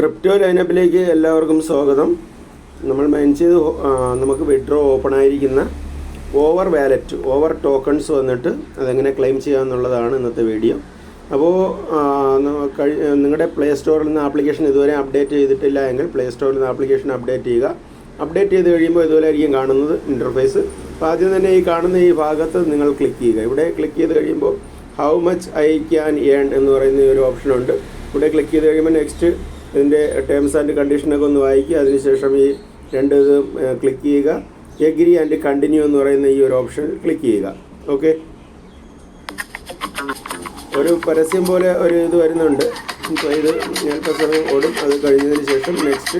Crypto ലൈനപ്പിലേക്ക് എല്ലാവർക്കും സ്വാഗതം. നമ്മൾ മെൻ ചെയ്ത് നമുക്ക് വിഡ്രോ ഓപ്പൺ ആയിരിക്കുന്ന ഓവർ വാലറ്റ് ഓവർ ടോക്കൺസ് വന്നിട്ട് അതെങ്ങനെ ക്ലെയിം ചെയ്യാമെന്നുള്ളതാണ് ഇന്നത്തെ വീഡിയോ അപ്പോൾ നിങ്ങളുടെ പ്ലേ സ്റ്റോറിൽ നിന്ന് ആപ്ലിക്കേഷൻ ഇതുവരെ അപ്ഡേറ്റ് ചെയ്തിട്ടില്ല എങ്കിൽ പ്ലേ സ്റ്റോറിൽ നിന്ന് ആപ്ലിക്കേഷൻ അപ്ഡേറ്റ് ചെയ്യുക. അപ്ഡേറ്റ് ചെയ്ത് കഴിയുമ്പോൾ ഇതുപോലെ ആയിരിക്കും കാണുന്നത് ഇന്റർഫേസ് അപ്പോൾ ആദ്യം തന്നെ ഈ കാണുന്ന ഈ ഭാഗത്ത് നിങ്ങൾ ക്ലിക്ക് ചെയ്യുക. ഇവിടെ ക്ലിക്ക് ചെയ്ത് കഴിയുമ്പോൾ how much I can earn എന്ന് പറയുന്ന ഒരു ഓപ്ഷനുണ്ട് ഇവിടെ ക്ലിക്ക് ചെയ്ത് കഴിയുമ്പോൾ നെക്സ്റ്റ് ഇതിന്റെ ടേംസ് ആൻഡ് കണ്ടീഷനൊക്കെ ഒന്ന് വായിക്കുക. അതിനുശേഷം ഈ രണ്ട് ഇത് ക്ലിക്ക് ചെയ്യുക. എഗ്രി ആൻഡ് കണ്ടിന്യൂ എന്ന് പറയുന്ന ഈ ഒരു ഓപ്ഷൻ ക്ലിക്ക് ചെയ്യുക. ഓക്കെ ഒരു പരസ്യം പോലെ ഒരു ഇത് വരുന്നുണ്ട്. ഇത് ഞാൻ സമയം ഓടും. അത് കഴിഞ്ഞതിന് ശേഷം നെക്സ്റ്റ്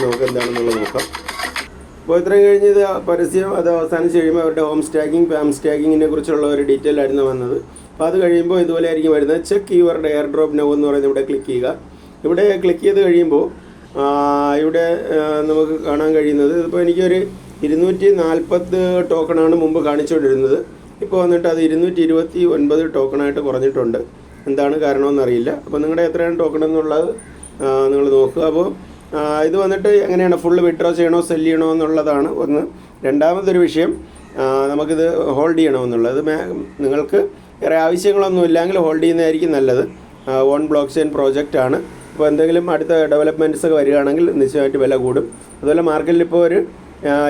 നമുക്ക് എന്താണെന്നുള്ളത് നോക്കാം. അപ്പോൾ ഇത്രയും കഴിഞ്ഞ് ഇത് പരസ്യം അത് അവസാനിച്ച് കഴിയുമ്പോൾ അവരുടെ ഹോം സ്റ്റാക്കിംഗ് പാം സ്റ്റാക്കിങ്ങിനെ കുറിച്ചുള്ള ഒരു ഡീറ്റെയിൽ ആയിരുന്നു വന്നത്. അപ്പോൾ അത് കഴിയുമ്പോൾ ഇതുപോലെ ആയിരിക്കും വരുന്നത്. ചെക്ക് യുവറുടെ എയർ ഡ്രോപ്പ് നോ എന്ന് പറയുന്നത് ഇവിടെ ക്ലിക്ക് ചെയ്യുക. ഇവിടെ ക്ലിക്ക് ചെയ്ത് കഴിയുമ്പോൾ ഇവിടെ നമുക്ക് കാണാൻ കഴിയുന്നത് ഇപ്പോൾ എനിക്കൊരു ഇരുന്നൂറ്റി നാൽപ്പത് ടോക്കണാണ് മുമ്പ് കാണിച്ചുകൊണ്ടിരുന്നത്. ഇപ്പോൾ വന്നിട്ട് അത് ഇരുന്നൂറ്റി ഇരുപത്തി ഒൻപത് ടോക്കണായിട്ട് കുറഞ്ഞിട്ടുണ്ട്. എന്താണ് കാരണമെന്നറിയില്ല അപ്പോൾ നിങ്ങളുടെ എത്രയാണ് ടോക്കൺ എന്നുള്ളത് നിങ്ങൾ നോക്കുക. അപ്പോൾ ഇത് വന്നിട്ട് എങ്ങനെയാണ്? ഫുള്ള് വിഡ്രോ ചെയ്യണോ സെൽ ചെയ്യണോ എന്നുള്ളതാണ് ഒന്ന്. രണ്ടാമതൊരു വിഷയം നമുക്കിത് ഹോൾഡ് ചെയ്യണമെന്നുള്ളത്. നിങ്ങൾക്ക് വേറെ ആവശ്യങ്ങളൊന്നുമില്ലെങ്കിൽ ഹോൾഡ് ചെയ്യുന്നതായിരിക്കും നല്ലത്. ഓൺ ബ്ലോക്ക് ചെയിൻ പ്രോജക്റ്റ് ആണ് അപ്പോൾ എന്തെങ്കിലും അടുത്ത ഡെവലപ്മെന്റ്സ് ഒക്കെ വരികയാണെങ്കിൽ നിശ്ചയമായിട്ട് വില കൂടും. അതുപോലെ മാർക്കറ്റിൽ ഇപ്പോൾ ഒരു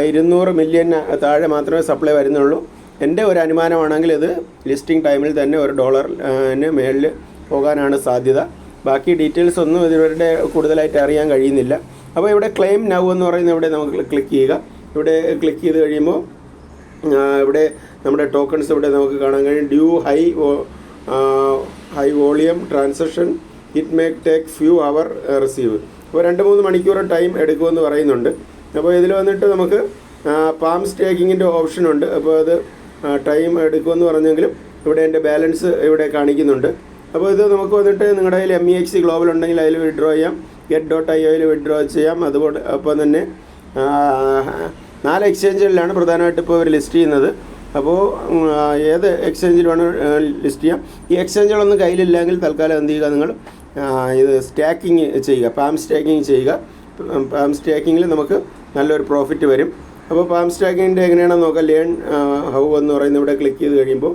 ഇരുന്നൂറ് മില്യൺ താഴെ മാത്രമേ സപ്ലൈ വരുന്നുള്ളൂ. എന്റെ ഒരു അനുമാനമാണെങ്കിൽ ഇത് ലിസ്റ്റിംഗ് ടൈമിൽ തന്നെ ഒരു ഡോളറിന് മേളിൽ പോകാനാണ് സാധ്യത. ബാക്കി ഡീറ്റെയിൽസ് ഒന്നും ഇവരുടെ കൂടുതലായിട്ട് അറിയാൻ കഴിയുന്നില്ല. അപ്പോൾ ഇവിടെ ക്ലെയിം നൗ എന്ന് പറയുന്ന ഇവിടെ നമുക്ക് ക്ലിക്ക് ചെയ്യുക. ഇവിടെ ക്ലിക്ക് ചെയ്ത് കഴിയുമ്പോൾ ഇവിടെ നമ്മുടെ ടോക്കൺസ് ഇവിടെ നമുക്ക് കാണാൻ കഴിയും. Due high high volume transaction it make take few hour receive അപ്പോൾ രണ്ട് മൂന്ന് മണിക്കൂർ ടൈം എടുക്കുമെന്ന് പറയുന്നുണ്ട്. അപ്പോൾ ഇതിൽ വന്നിട്ട് നമുക്ക് പാം സ്റ്റേക്കിങ്ങിന്റെ ഓപ്ഷനുണ്ട് അപ്പോൾ അത് ടൈം എടുക്കുമെന്ന് പറഞ്ഞെങ്കിലും ഇവിടെ എന്റെ ബാലൻസ് ഇവിടെ കാണിക്കുന്നുണ്ട്. അപ്പോൾ ഇത് നമുക്ക് വന്നിട്ട് നിങ്ങളുടെ കയ്യിൽ എം ഇ എക്സ് ഗ്ലോബൽ ഉണ്ടെങ്കിൽ അതിൽ വിഡ്രോ ചെയ്യാം. ഗെറ്റ് ഡോട്ട് ഐ ഒയിൽ വിഡ്രോ ചെയ്യാം. അതുപോലെ അപ്പം തന്നെ നാല് എക്സ്ചേഞ്ചുകളിലാണ് പ്രധാനമായിട്ട് ഇപ്പോൾ ഇവർ ലിസ്റ്റ് ചെയ്യുന്നത്. അപ്പോൾ ഏത് എക്സ്ചേഞ്ചിൽ വേണം ലിസ്റ്റ് ചെയ്യാം. ഈ എക്സ്ചേഞ്ചുകളൊന്നും കയ്യിലില്ലെങ്കിൽ തൽക്കാലം എന്ത് ചെയ്യുക നിങ്ങൾ ഇത് സ്റ്റാക്കിങ് ചെയ്യുക. പാം സ്റ്റാക്കിങ് ചെയ്യുക. പാം സ്റ്റാക്കിങ്ങിൽ നമുക്ക് നല്ലൊരു പ്രോഫിറ്റ് വരും. അപ്പോൾ പാം സ്റ്റാക്കിങ്ങിന്റെ എങ്ങനെയാണെന്ന് നോക്കാം. ലേൺ ഹൗ എന്ന് പറയുന്ന ഇവിടെ ക്ലിക്ക് ചെയ്ത് കഴിയുമ്പോൾ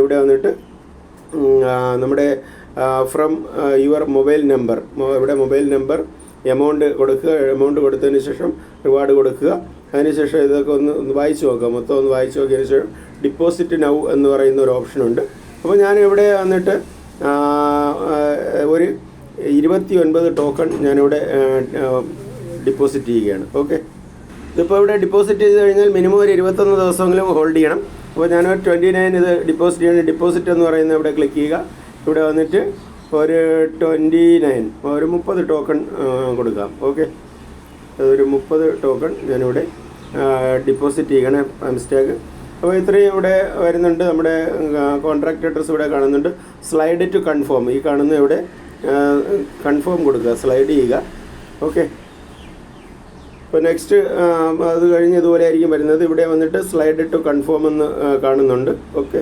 ഇവിടെ വന്നിട്ട് നമ്മുടെ ഫ്രം യുവർ മൊബൈൽ നമ്പർ ഇവിടെ മൊബൈൽ നമ്പർ എമൗണ്ട് കൊടുക്കുക. എമൗണ്ട് കൊടുത്തതിന് ശേഷം റിവാർഡ് കൊടുക്കുക. അതിനുശേഷം ഇതൊക്കെ ഒന്ന് ഒന്ന് വായിച്ചു നോക്കുക. മൊത്തം ഒന്ന് വായിച്ചു നോക്കിയതിന് ശേഷം ഡിപ്പോസിറ്റ് നൗ എന്ന് പറയുന്ന ഒരു ഓപ്ഷനുണ്ട് അപ്പോൾ ഞാൻ ഇവിടെ വന്നിട്ട് ഒരു ഇരുപത്തി ഒൻപത് ടോക്കൺ ഞാനിവിടെ ഡിപ്പോസിറ്റ് ചെയ്യുകയാണ്. ഓക്കെ ഇതിപ്പോൾ ഇവിടെ ഡിപ്പോസിറ്റ് ചെയ്ത് കഴിഞ്ഞാൽ മിനിമം ഒരു ഇരുപത്തൊന്ന് ദിവസമെങ്കിലും ഹോൾഡ് ചെയ്യണം. അപ്പോൾ ഞാൻ ട്വന്റി നയൻ ഇത് ഡിപ്പോസിറ്റ് ചെയ്യണം ഡിപ്പോസിറ്റ് എന്ന് പറയുന്നത് ഇവിടെ ക്ലിക്ക് ചെയ്യുക. ഇവിടെ വന്നിട്ട് ഒരു ട്വന്റി നയൻ ഒരു മുപ്പത് ടോക്കൺ കൊടുക്കാം. ഓക്കെ ഒരു മുപ്പത് ടോക്കൺ ഞാനിവിടെ ഡിപ്പോസിറ്റ് ചെയ്യണം. മിസ്റ്റേക്ക് അപ്പോൾ ഇത്രയും ഇവിടെ വരുന്നുണ്ട്. നമ്മുടെ കോൺട്രാക്ട് അഡ്രസ്സ് ഇവിടെ കാണുന്നുണ്ട്. സ്ലൈഡ് ടു കൺഫേം ഈ കാണുന്ന ഇവിടെ കൺഫേം കൊടുക്കുക. സ്ലൈഡ് ചെയ്യുക. ഓക്കെ ഇപ്പോൾ നെക്സ്റ്റ് അത് കഴിഞ്ഞ് ഇതുപോലെ ആയിരിക്കും വരുന്നത്. ഇവിടെ വന്നിട്ട് സ്ലൈഡ് ടു കൺഫേം എന്ന് കാണുന്നുണ്ട്. ഓക്കെ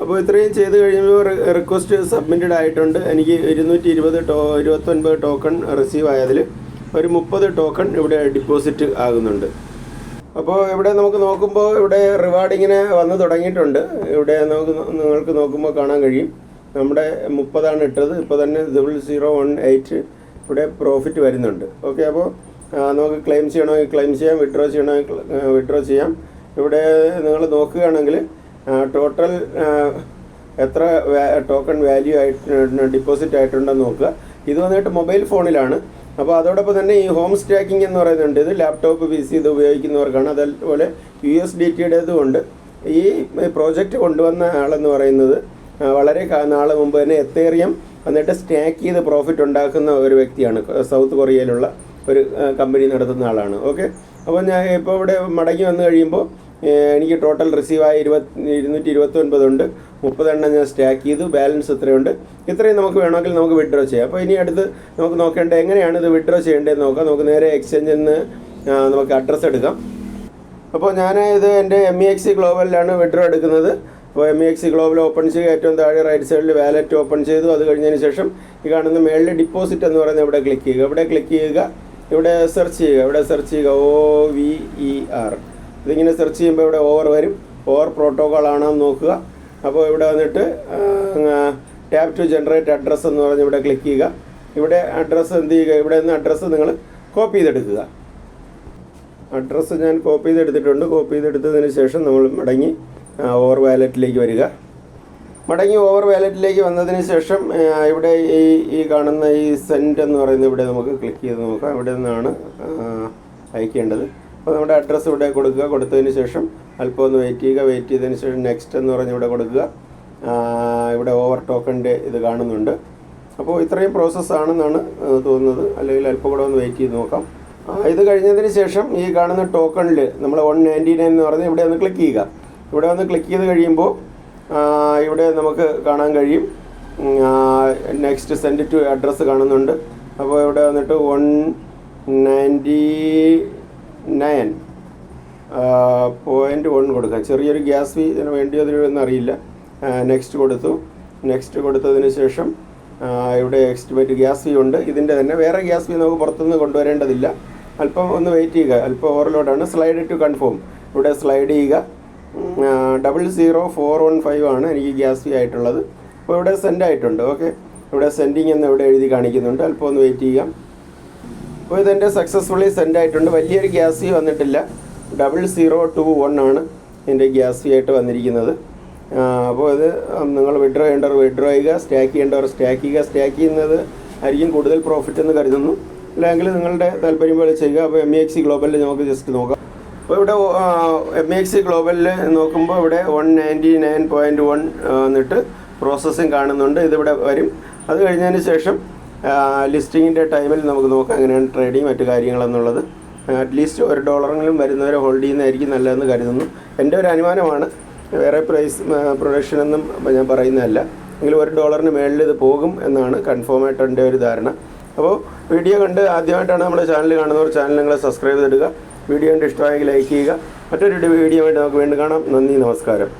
അപ്പോൾ ഇത്രയും ചെയ്ത് കഴിയുമ്പോൾ റിക്വസ്റ്റ് സബ്മിറ്റഡ് ആയിട്ടുണ്ട്. എനിക്ക് ഇരുന്നൂറ്റി ഇരുപത് ടോ ഇരുപത്തൊൻപത് ടോക്കൺ റിസീവ് ആയതിൽ ഒരു മുപ്പത് ടോക്കൺ ഇവിടെ ഡിപ്പോസിറ്റ് ആകുന്നുണ്ട്. അപ്പോൾ ഇവിടെ നമുക്ക് നോക്കുമ്പോൾ ഇവിടെ റിവാർഡ് ഇങ്ങനെ വന്ന് തുടങ്ങിയിട്ടുണ്ട്. ഇവിടെ നമുക്ക് നിങ്ങൾക്ക് നോക്കുമ്പോൾ കാണാൻ കഴിയും. നമ്മുടെ മുപ്പതാണ് ഇട്ടത്. ഇപ്പോൾ തന്നെ ഡബിൾ സീറോ വൺ എയ്റ്റ് ഇവിടെ പ്രോഫിറ്റ് വരുന്നുണ്ട്. ഓക്കെ അപ്പോൾ നമുക്ക് ക്ലെയിം ചെയ്യണമെങ്കിൽ ക്ലെയിം ചെയ്യാം. വിഡ്രോ ചെയ്യണമെങ്കിൽ വിഡ്രോ ചെയ്യാം. ഇവിടെ നിങ്ങൾ നോക്കുകയാണെങ്കിൽ ടോട്ടൽ എത്ര ടോക്കൺ വാല്യൂ ആയിട്ട് ഡിപ്പോസിറ്റ് ആയിട്ടുണ്ടെന്ന് നോക്കുക. ഇത് വന്നിട്ട് മൊബൈൽ ഫോണിലാണ് അപ്പോൾ അതോടൊപ്പം തന്നെ ഈ ഹോം സ്റ്റാക്കിംഗ് എന്ന് പറയുന്നുണ്ട്. ഇത് ലാപ്ടോപ്പ് പി സി ഇത് ഉപയോഗിക്കുന്നവർക്കാണ്. അതേപോലെ യു എസ് ഡി ടിയുടേതുകൊണ്ട് ഈ പ്രോജക്റ്റ് കൊണ്ടുവന്ന ആളെന്ന് പറയുന്നത് വളരെ നാൾ മുമ്പ് തന്നെ എത്തേറിയം എന്നിട്ട് സ്റ്റാക്ക് ചെയ്ത് പ്രോഫിറ്റ് ഉണ്ടാക്കുന്ന ഒരു വ്യക്തിയാണ്. സൗത്ത് കൊറിയയിലുള്ള ഒരു കമ്പനി നടത്തുന്ന ആളാണ്. ഓക്കെ? അപ്പോൾ ഞാൻ ഇപ്പോൾ ഇവിടെ മടങ്ങി വന്നു കഴിയുമ്പോൾ എനിക്ക് ടോട്ടൽ റിസീവ് ആയി ഇരുപത്തി ഇരുന്നൂറ്റി ഇരുപത്തൊൻപതുണ്ട് മുപ്പതെണ്ണം ഞാൻ സ്റ്റാക്ക് ചെയ്തു. ബാലൻസ് ഇത്രയുണ്ട്. ഇത്രയും നമുക്ക് വേണമെങ്കിൽ നമുക്ക് വിഡ്രോ ചെയ്യാം. അപ്പോൾ ഇനി അടുത്ത് നമുക്ക് നോക്കേണ്ടത് എങ്ങനെയാണ് ഇത് വിഡ്രോ ചെയ്യേണ്ടതെന്ന് നോക്കാം. നമുക്ക് നേരെ എക്സ്ചേഞ്ചിൽ നിന്ന് നമുക്ക് അഡ്രസ്സ് എടുക്കാം. അപ്പോൾ ഞാൻ ഇത് എന്റെ എം ഇ എക്സ് ഗ്ലോബലിലാണ് വിഡ്രോ എടുക്കുന്നത്. അപ്പോൾ എം എക്സ് ഗ്ലോബൽ ഓപ്പൺ ചെയ്യുക ഏറ്റവും താഴെ റൈറ്റ് സൈഡിൽ വാലറ്റ് ഓപ്പൺ ചെയ്തു. അത് കഴിഞ്ഞതിന് ശേഷം ഈ കാണുന്ന മേളിൽ ഡിപ്പോസിറ്റ് എന്ന് പറയുന്നത് ഇവിടെ ക്ലിക്ക് ചെയ്യുക? ഇവിടെ ക്ലിക്ക് ചെയ്യുക? ഇവിടെ സെർച്ച് ചെയ്യുക. ഇവിടെ സെർച്ച് ചെയ്യുക. ഒ വി ഇ ആർ ഇതിങ്ങനെ സെർച്ച് ചെയ്യുമ്പോൾ ഇവിടെ ഓവർ വരും. ഓവർ പ്രോട്ടോകോൾ ആണോ നോക്കുക. അപ്പോൾ ഇവിടെ വന്നിട്ട് ടാപ്പ് ടു ജനറേറ്റ് അഡ്രസ്സ് എന്ന് പറഞ്ഞ് ഇവിടെ ക്ലിക്ക് ചെയ്യുക. ഇവിടെ അഡ്രസ്സ് എന്ത് ചെയ്യുക? ഇവിടെ നിന്ന് അഡ്രസ്സ് നിങ്ങൾ കോപ്പി ചെയ്തെടുക്കുക. അഡ്രസ്സ് ഞാൻ കോപ്പി ചെയ്തെടുത്തിട്ടുണ്ട്. കോപ്പി ചെയ്തെടുത്തതിന് ശേഷം നമ്മൾ മടങ്ങി ഓവർ വാലറ്റിലേക്ക് വരിക. മടങ്ങി ഓവർ വാലറ്റിലേക്ക് വന്നതിന് ശേഷം ഇവിടെ ഈ ഈ കാണുന്ന ഈ സെന്റ് എന്ന് പറയുന്ന ഇവിടെ നമുക്ക് ക്ലിക്ക് ചെയ്ത് നോക്കാം. ഇവിടെ നിന്നാണ് അയക്കേണ്ടത്. അപ്പോൾ നമ്മുടെ അഡ്രസ്സ് ഇവിടെ കൊടുക്കുക. കൊടുത്തതിന് ശേഷം അല്പം ഒന്ന് വെയിറ്റ് ചെയ്യുക. വെയിറ്റ് ചെയ്തതിന് ശേഷം നെക്സ്റ്റ് എന്ന് പറഞ്ഞ് ഇവിടെ കൊടുക്കുക. ഇവിടെ ഓവർ ടോക്കണിന്റെ ഇത് കാണുന്നുണ്ട്. അപ്പോൾ ഇത്രയും പ്രോസസ്സാണെന്നാണ് തോന്നുന്നത്. അല്ലെങ്കിൽ അല്പം കൂടെ ഒന്ന് വെയിറ്റ് ചെയ്ത് നോക്കാം. ഇത് കഴിഞ്ഞതിന് ശേഷം ഈ കാണുന്ന ടോക്കണിൽ നമ്മൾ വൺ നയന്റി നയൻ എന്ന് പറഞ്ഞ് ഇവിടെ ഒന്ന് ക്ലിക്ക് ചെയ്യുക. ഇവിടെ ഒന്ന് ക്ലിക്ക് ചെയ്ത് കഴിയുമ്പോൾ ഇവിടെ നമുക്ക് കാണാൻ കഴിയും. നെക്സ്റ്റ് സെൻഡ് ടു അഡ്രസ്സ് കാണുന്നുണ്ട്. അപ്പോൾ ഇവിടെ വന്നിട്ട് one ninety nine. Point one കൊടുക്കാം. ചെറിയൊരു ഗ്യാസ് ഫീ ഇതിന് വേണ്ടിയോ അതിനൊന്നും അറിയില്ല. നെക്സ്റ്റ് കൊടുത്തു. നെക്സ്റ്റ് കൊടുത്തതിന് ശേഷം ഇവിടെ എക്സ്റ്റിമേറ്റ് ഗ്യാസ് ഫീ ഉണ്ട്. ഇതിന്റെ തന്നെ വേറെ ഗ്യാസ് ഫീ നമുക്ക് പുറത്തുനിന്ന് കൊണ്ടുവരേണ്ടതില്ല. അല്പം ഒന്ന് വെയിറ്റ് ചെയ്യുക. അല്പം ഓവർലോഡാണ് സ്ലൈഡ് ടു കൺഫേം ഇവിടെ സ്ലൈഡ് ചെയ്യുക. Double zero four one five ആണ് എനിക്ക് ഗ്യാസ് ഫീ ആയിട്ടുള്ളത്. അപ്പോൾ ഇവിടെ സെൻഡ് ആയിട്ടുണ്ട്. ഓക്കെ ഇവിടെ സെൻഡിങ് എന്ന് ഇവിടെ എഴുതി കാണിക്കുന്നുണ്ട്. അല്പം ഒന്ന് വെയിറ്റ് ചെയ്യാം. അപ്പോൾ ഇതെന്റെ സക്സസ്ഫുള്ളി സെൻഡ് ആയിട്ടുണ്ട്. വലിയൊരു ഗ്യാസ് ഫീ വന്നിട്ടില്ല. ഡബിൾ സീറോ ടു വൺ ആണ് എന്റെ ഗ്യാസ് ഫീ ആയിട്ട് വന്നിരിക്കുന്നത് അപ്പോൾ ഇത് നിങ്ങൾ വിഡ്രോ ചെയ്യേണ്ടവർ വിഡ്രോ ചെയ്യുക. സ്റ്റാക്ക് ചെയ്യേണ്ടവർ സ്റ്റാക്ക് ചെയ്യുക. സ്റ്റാക്ക് ചെയ്യുന്നത് ആയിരിക്കും കൂടുതൽ പ്രോഫിറ്റ് എന്ന് കരുതുന്നു. അല്ലെങ്കിൽ നിങ്ങളുടെ താല്പര്യം പോലെ ചെയ്യുക. അപ്പോൾ എം എക്സ് ഗ്ലോബലിൽ നമുക്ക് ജസ്റ്റ് നോക്കാം. അപ്പോൾ ഇവിടെ എം എക്സ് ഗ്ലോബലിൽ നോക്കുമ്പോൾ ഇവിടെ one ninety nine point one എന്നിട്ട് പ്രോസസ്സിങ് കാണുന്നുണ്ട്. ഇതിവിടെ വരും. അത് കഴിഞ്ഞതിന് ശേഷം ലിസ്റ്റിങ്ങിന്റെ ടൈമിൽ നമുക്ക് നോക്കാം എങ്ങനെയാണ് ട്രേഡിങ് മറ്റു കാര്യങ്ങളെന്നുള്ളത് അറ്റ്ലീസ്റ്റ് ഒരു ഡോളറെങ്കിലും വരുന്നവരെ ഹോൾഡ് ചെയ്യുന്നതായിരിക്കും നല്ലതെന്ന് കരുതുന്നു. എന്റെ ഒരു അനുമാനമാണ് വേറെ പ്രൈസ് പ്രൊഡക്ഷൻ ഒന്നും ഞാൻ പറയുന്നതല്ല. എങ്കിലും ഒരു ഡോളറിന് മേളിൽ ഇത് പോകും എന്നാണ് കൺഫേം ആയിട്ട് എന്റെ ഒരു ധാരണ. അപ്പോൾ വീഡിയോ കണ്ട് ആദ്യമായിട്ടാണ് നമ്മുടെ ചാനൽ കാണുന്നവർ ചാനൽ നിങ്ങൾ സബ്സ്ക്രൈബ് ചെയ്തിടുക. വീഡിയോ കണ്ട് ഇഷ്ടമായെങ്കിൽ ലൈക്ക് ചെയ്യുക. മറ്റൊരു വീഡിയോ ആയിട്ട് നമുക്ക് വീണ്ടും കാണാം. നന്ദി നമസ്കാരം.